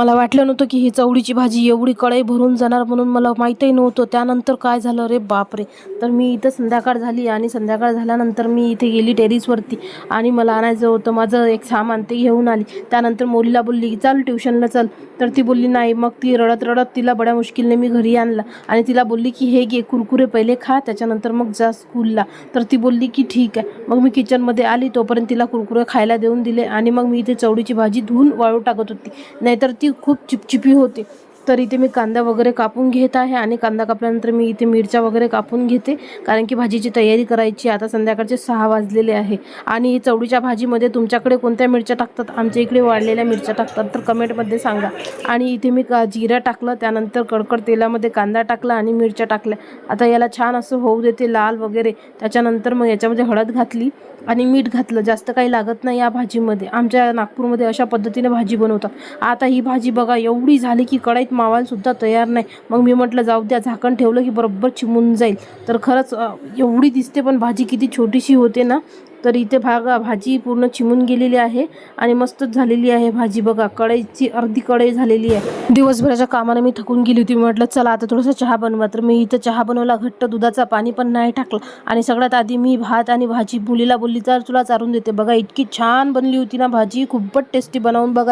मला वाटलं नव्हतं की ही चवळीची भाजी एवढी कढई भरून जाणार म्हणून मला माहीतही नव्हतं. त्यानंतर काय झालं? रे बापरे! तर मी इथं संध्याकाळ झाली आणि संध्याकाळ झाल्यानंतर मी इथे गेली टेरिसवरती आणि मला आणायचं होतं. माझं एक सामान ते घेऊन आली. त्यानंतर मोलीला बोलली की चल ट्युशनला चल. तर ती बोलली नाही. मग ती रडत रडत तिला बड्या मुश्किलने मी घरी आणला आणि तिला बोलली की हे घे कुरकुरे पहिले खा त्याच्यानंतर मग जा स्कूलला. तर ती बोलली की ठीक आहे. मग मी किचनमध्ये आली तोपर्यंत तिला कुरकुरे खायला देऊन दिले आणि मग मी इथे चवळीची भाजी धुवून वाळू टाकत होती. नाहीतर ती खूप चिपचिपी होते. तर इथे मी कांदा वगैरे कापून घेत आहे आणि कांदा कापल्यानंतर मी इथे मिरच्या वगैरे कापून घेते कारण की भाजीची तयारी करायची आता संध्याकाळचे सहा वाजलेले आहे. आणि चवळीच्या भाजीमध्ये तुमच्याकडे कोणत्या मिरच्या टाकतात? आमच्या इकडे वाढलेल्या मिरच्या टाकतात. तर कमेंटमध्ये सांगा. आणि इथे मी का जिरं टाकलं त्यानंतर कडकड तेलामध्ये कांदा टाकला आणि मिरच्या टाकल्या. आता याला छान असं होऊ देते लाल वगैरे. त्याच्यानंतर मग याच्यामध्ये हळद घातली आणि मीठ घातलं. जास्त काही लागत नाही या भाजीमध्ये. आमच्या नागपूरमध्ये अशा पद्धतीने भाजी बनवतात. आता ही भाजी बघा एवढी झाली की कढईत मावायलासुद्धा तयार नाही. मग मी म्हटलं जाऊ द्या झाकण ठेवलं की बरोबर चिमून जाईल. तर खरंच एवढी दिसते पण भाजी किती छोटीशी होते ना तर इथे भाग भाजी पूर्ण चिमून गेलेली आहे आणि मस्तच झालेली आहे भाजी. बघा कढईची अर्धी कढई झालेली आहे. दिवसभराच्या कामाने मी थकून गेली होती. मी म्हटलं चला आता थोडंसं चहा बनवा. तर मी इथं चहा बनवला घट्ट दुधाचा पाणी पण नाही टाकलं. आणि सगळ्यात आधी मी भात आणि भाजी मुलीला बोलली तर तुला चारून देते. बघा इतकी छान बनली होती ना भाजी खूपच टेस्टी बनवून बघा.